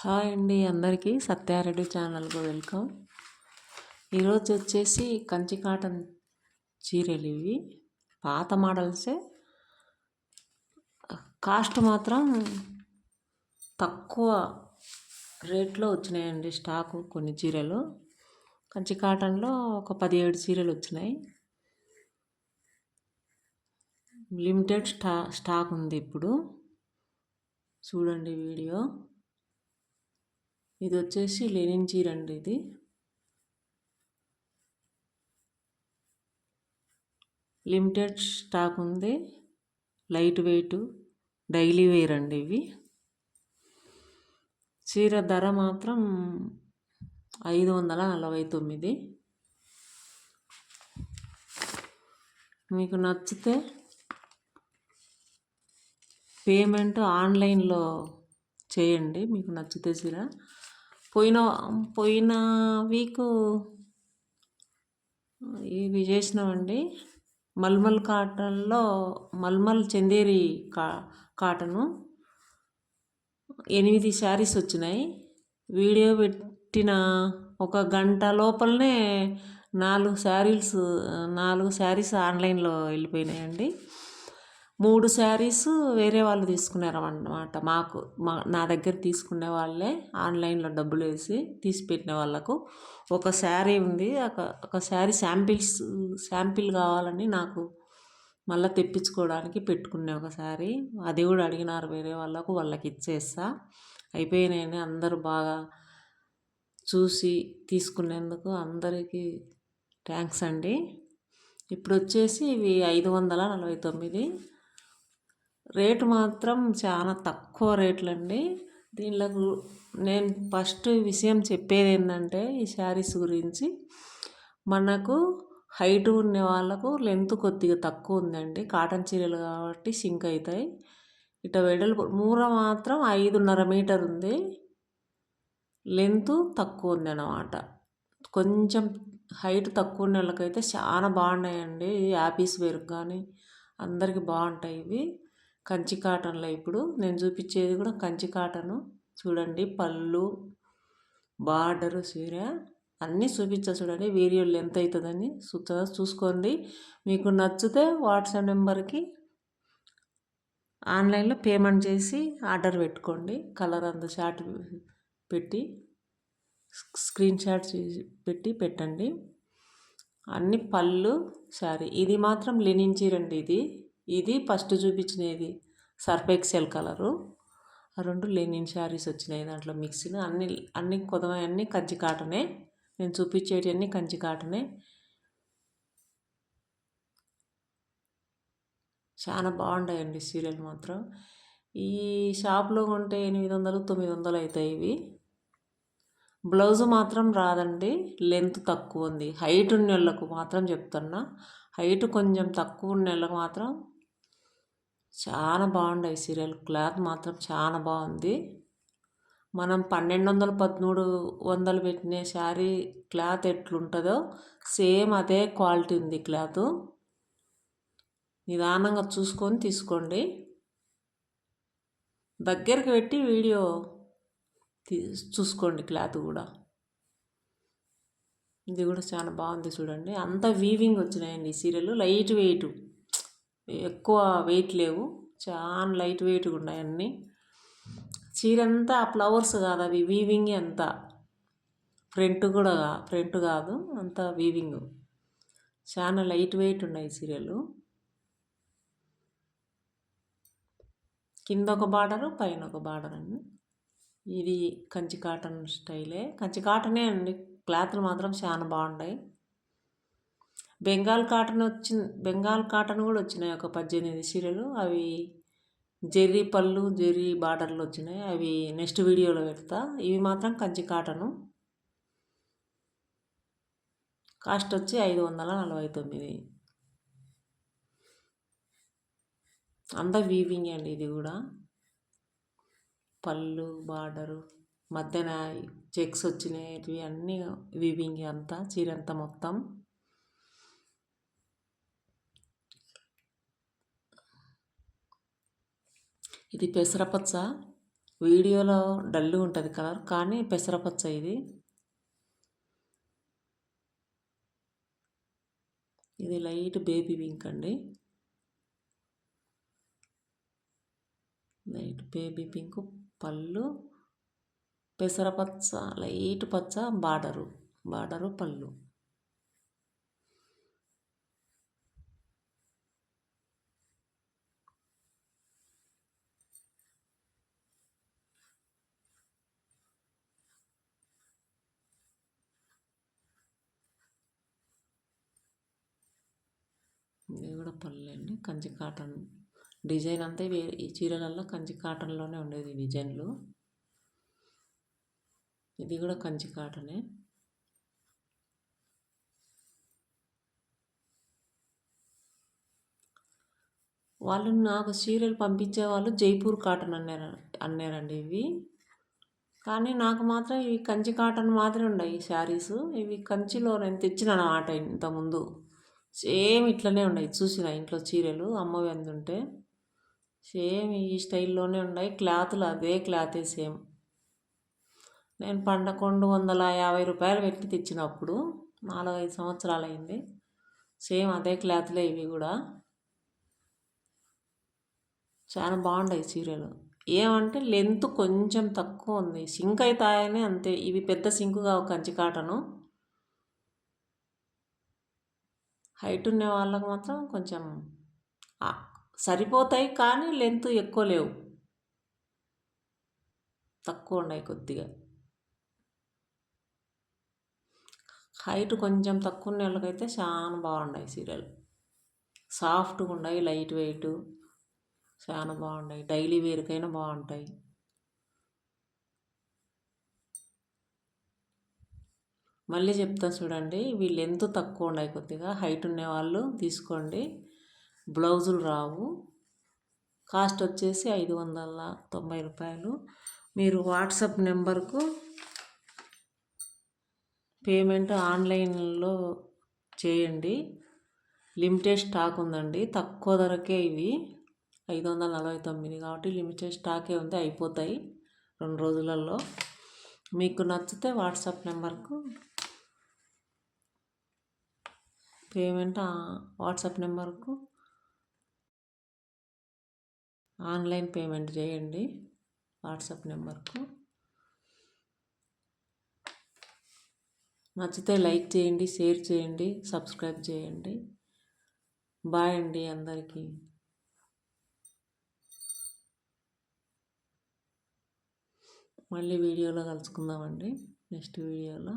Hi అండి అందరికీ సత్యారెడ్డి ఛానల్కు వెల్కమ్. ఈరోజు వచ్చేసి కంచి కాటన్ చీరలు ఇవి. పాత మోడల్సే. కాస్ట్ మాత్రం తక్కువ రేట్లో వచ్చినాయండి స్టాకు కొన్ని చీరలు. కంచి కాటన్లో ఒక పదిహేడు చీరలు వచ్చినాయి. లిమిటెడ్ స్టా స్టాక్ ఉంది ఇప్పుడు. చూడండి వీడియో. ఇది వచ్చేసి లెనిన్ చీర అండి ఇది. లిమిటెడ్ స్టాక్ ఉంది. లైట్ వెయిట్ డైలీ వేర్ అండి ఇవి. చీర ధర మాత్రం ఐదు వందల నలభై తొమ్మిది. మీకు నచ్చితే పేమెంట్ ఆన్లైన్లో చేయండి మీకు నచ్చితే చీర పోయిన పోయిన వీకు ఇవి చేసినామండి మల్మల్ కాటన్లో మల్మల్ చందేరి కా కాటను ఎనిమిది శారీస్ వచ్చినాయి. వీడియో పెట్టిన ఒక గంట లోపలనే నాలుగు శారీస్ నాలుగు శారీస్ ఆన్లైన్లో వెళ్ళిపోయినాయండి. మూడు శారీస్ వేరే వాళ్ళు తీసుకున్నారు అన్నమాట మాకు మా నా దగ్గర తీసుకునే వాళ్ళే ఆన్లైన్లో డబ్బులు వేసి తీసి పెట్టిన వాళ్ళకు. ఒక శారీ ఉంది ఒక ఒక శారీ శాంపిల్స్ శాంపిల్ కావాలని నాకు మళ్ళీ తెప్పించుకోవడానికి పెట్టుకునే ఒక శారీ. అది కూడా అడిగినారు వేరే వాళ్ళకు వాళ్ళకి ఇచ్చేస్తా. అయిపోయినాయని అందరూ బాగా చూసి తీసుకునేందుకు అందరికీ థ్యాంక్స్ అండి. ఇప్పుడు వచ్చేసి ఇవి ఐదు వందల నలభై తొమ్మిది. రేటు మాత్రం చాలా తక్కువ రేట్లు అండి దీనిలో నేను ఫస్ట్ విషయం చెప్పేది ఏంటంటే ఈ శారీస్ గురించి మనకు హైట్ ఉన్న వాళ్ళకు లెంత్ కొద్దిగా తక్కువ ఉందండి. కాటన్ చీరలు కాబట్టి సింక్ అవుతాయి ఇట వెడల్పు మూర మాత్రం ఐదున్నర మీటర్ ఉంది. లెంత్ తక్కువ ఉంది అన్నమాట కొంచెం హైట్ తక్కువ ఉన్న వాళ్ళకైతే చాలా బాగున్నాయండి. యాపీస్ వేరు కానీ అందరికీ బాగుంటాయి ఇవి. కంచి కాటన్లో ఇప్పుడు నేను చూపించేది కూడా కంచి కాటను. చూడండి పళ్ళు బార్డరు చీర అన్నీ చూపించా చూడండి. వీడియోలు ఎంత అవుతుందని చూస్తా చూసుకోండి. మీకు నచ్చితే వాట్సాప్ నెంబర్కి ఆన్లైన్లో పేమెంట్ చేసి ఆర్డర్ పెట్టుకోండి. కలర్ అంత షార్ట్ పెట్టి స్క్రీన్ షాట్ పెట్టి పెట్టండి. అన్ని పళ్ళు సారీ ఇది మాత్రం లెనిన్ చీరండి ఇది. ఇది ఫస్ట్ చూపించినది సర్ఫ్ ఎక్సెల్ కలరు. రెండు లెనిన్ శారీస్ వచ్చినాయి దాంట్లో మిక్సీలు అన్ని అన్ని కొదవై అన్ని కంచి కాటనే. నేను చూపించేటి అన్ని కంచి కాటనే. చాలా బాగుంటాయండి సీరియల్ మాత్రం. ఈ షాప్లో కొంటే ఎనిమిది వందలు తొమ్మిది వందలు అవుతాయి ఇవి. బ్లౌజ్ మాత్రం రాదండి. లెంత్ తక్కువ ఉంది. హైట్ ఉన్న వాళ్ళకు మాత్రం చెప్తున్నా. హైట్ కొంచెం తక్కువ ఉన్న వాళ్ళకు మాత్రం చాలా బాగుండే సీరియల్. క్లాత్ మాత్రం చాలా బాగుంది. మనం పన్నెండు వందలు పదమూడు వందలు పెట్టిన శారీ క్లాత్ ఎట్లుంటుందో సేమ్ అదే క్వాలిటీ ఉంది క్లాత్. నిదానంగా చూసుకొని తీసుకోండి. దగ్గరికి పెట్టి వీడియో చూసుకోండి క్లాత్ కూడా. ఇది కూడా చాలా బాగుంది చూడండి. అంతా వీవింగ్ వచ్చినాయండి ఈ సీరియల్. Light weight. ఎక్కువ వెయిట్ లేవు. చాలా లైట్ వెయిట్గా ఉన్నాయి అన్నీ. చీర అంతా ఫ్లవర్స్ కాదు అవి వీవింగ్ అంతా. ఫ్రంట్ కూడా ఫ్రంట్ కాదు అంతా వీవింగ్ చాలా లైట్ వెయిట్ ఉన్నాయి చీరలు. కింద ఒక బార్డరు పైన ఒక బార్డర్ అండి. ఇది కంచి కాటన్ స్టైలే కంచి కాటనే అండి. క్లాత్లు మాత్రం చాలా బాగున్నాయి బెంగాల్ కాటన్ వచ్చి బెంగాల్ కాటన్ కూడా వచ్చినాయి. ఒక పద్దెనిమిది చీరలు. అవి జెర్రీ పళ్ళు జెర్రీ బార్డర్లు వచ్చినాయి. అవి నెక్స్ట్ వీడియోలో పెడతా. ఇవి మాత్రం కంచి కాటను. కాస్ట్ వచ్చి ఐదు వందల నలభై తొమ్మిది. అంతా వీవింగ్ అండి ఇది కూడా. పళ్ళు బార్డరు మధ్యన చెక్స్ వచ్చినాయి. అన్నీ వీవింగ్ అంతా చీర అంతా మొత్తం. ఇది పెసరపచ్చ వీడియోలో డల్లు ఉంటుంది కలర్ కానీ పెసరపచ్చ ఇది. ఇది లైట్ బేబీ పింక్ అండి. లైట్ బేబీ పింక్ పళ్ళు. పెసరపచ్చ లైట్ పచ్చ బార్డరు. బార్డరు పళ్ళు. ఇది కూడా పల్లె కంచి కాటన్ డిజైన్ అంతా ఈ చీరలలో కంచి కాటన్లోనే ఉండేది డిజైన్లు. ఇది కూడా కంచి కాటనే. వాళ్ళు నాకు చీరలు పంపించే వాళ్ళు జైపూర్ కాటన్ అన్నారు అన్నారండి ఇవి. కానీ నాకు మాత్రం ఇవి కంచి కాటన్ మాత్రమే ఉన్నాయి ఈ శారీస్. ఇవి కంచిలో నేను తెచ్చిన అన్నమాట ఇంతకుముందు. సేమ్ ఇట్లనే ఉన్నాయి చూసిన ఇంట్లో చీరలు అమ్మవి అందుంటే. సేమ్ ఈ స్టైల్లోనే ఉన్నాయి క్లాత్లు అదే క్లాతే సేమ్. నేను పదకొండు వందల యాభై రూపాయలు పెట్టి తెచ్చినప్పుడు నాలుగైదు సంవత్సరాలు అయింది సేమ్ అదే క్లాత్లే ఇవి కూడా. చాలా బాగున్నాయి చీరలు. ఏమంటే లెంత్ కొంచెం తక్కువ ఉంది. సింక్ అవుతాయని అంతే. ఇవి పెద్ద సింకు కావు కంచి కాటను. హైట్ ఉన్న వాళ్ళకు మాత్రం కొంచెం సరిపోతాయి కానీ లెంత్ ఎక్కువ లేవు. తక్కువ ఉన్నాయి కొద్దిగా. హైట్ కొంచెం తక్కువ ఉన్న వాళ్ళకైతే చాలా బాగున్నాయి సీరియల్. సాఫ్ట్గా ఉన్నాయి లైట్ వెయిట్. చాలా బాగున్నాయి. డైలీ వేరుకైనా బాగుంటాయి. మళ్ళీ చెప్తాను చూడండి వీళ్ళు ఎంత తక్కువ ఉన్నాయి కొద్దిగా. హైట్ ఉండే వాళ్ళు తీసుకోండి. బ్లౌజులు రావు. కాస్ట్ వచ్చేసి ఐదు వందల తొంభై రూపాయలు. మీరు వాట్సాప్ నెంబర్కు పేమెంట్ ఆన్లైన్లో చేయండి. లిమిటెడ్ స్టాక్ ఉందండి. తక్కువ ధరకే ఇవి. ఐదు వందల నలభై తొమ్మిది కాబట్టి లిమిటెడ్ స్టాకే ఉంది అయిపోతాయి రెండు రోజులలో. మీకు నచ్చితే వాట్సాప్ నెంబర్కు పేమెంట్? వాట్సాప్ నెంబర్కు? ఆన్లైన్ పేమెంట్ చేయండి వాట్సాప్ నెంబర్కు. నచ్చితే లైక్ చేయండి షేర్ చేయండి సబ్స్క్రైబ్ చేయండి. బాయ్ అండి అందరికీ. మళ్ళీ వీడియోలో కలుసుకుందామండి. నెక్స్ట్ వీడియోలో.